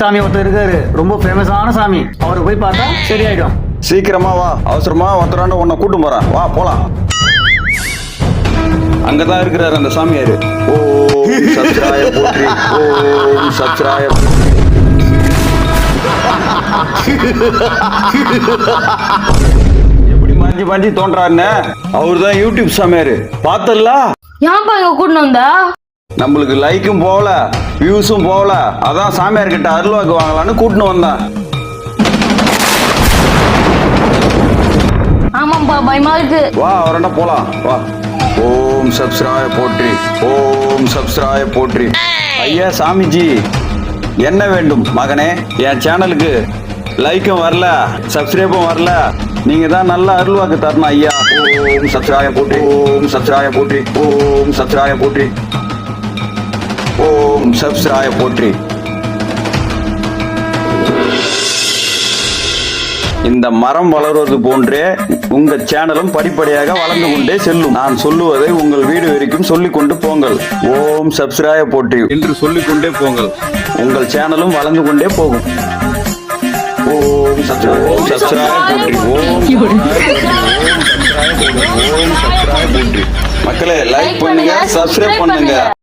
சாமி ஒருத்தர் இருக்காரு. ரொம்ப ஃபேமஸான சாமி. அவரை போய் பார்த்தா சரியாயிடும். சீக்கிரமா வா. அவசரமா ஒருத்தராண்ட உன்னை கூட்டு போறேன். வா போலாம். அங்கதான் இருக்கிறாரு அந்த சாமியாரு. ஓம் சத்ராய போற்றி. ஓம் சத்ராய எப்படி மஞ்சி மஞ்சி தோன்றாருன்னு? அவர் தான் யூடியூப் சாமியாரு. பார்த்தல்ல? ஏன்பா இங்க கூட்டின்னு வந்தா? நம்மளுக்கு லைக்கும் போகல வியூஸும் போகல. அதான் சாமியார் கிட்ட அருள்வாக்கு வாங்கலான்னு கூட்டின்னு வந்தேன். ஆமாப்பா பயமா இருக்கு. வா அவரண்ட போலாம். வா. ஓம் சப்ஸ்ராய போற்றி ஓம் சப்ஸ்ராய போற்றி. ஐயா சாமிஜி என்ன வேண்டும் மகனே? என் சேனலுக்கு லைக்கும் வரல சப்ஸ்கிரைபும் வரல. நீங்க தான் நல்ல அருள்வாக்கு தரணும் ஐயா. ஓம் சப்ஸ்ராய போற்றி ஓம் சப்ஸ்ராய போற்றி ஓம் சப்ஸ்ராய போற்றி. ஓம் சப்ஸ்ராய போற்றி. இந்த மரம் வளர்வது போன்றே உங்க சேனலும் படிப்படியாக வளர்ந்து கொண்டே செல்லும். நான் சொல்லுவதை உங்கள் வீடு வரைக்கும் சொல்லிக் கொண்டு போங்கள். ஓம் சப்ஸ்கிரைய போற்றி. என்று சொல்லிக் கொண்டே போங்கள். உங்கள் சேனலும் வளர்ந்து கொண்டே போகும். ஓம் சப்ஸ்கிரைய போற்றி. ஓம் மக்களே லைக் பண்ணுங்க சப்ஸ்கிரைப் பண்ணுங்க.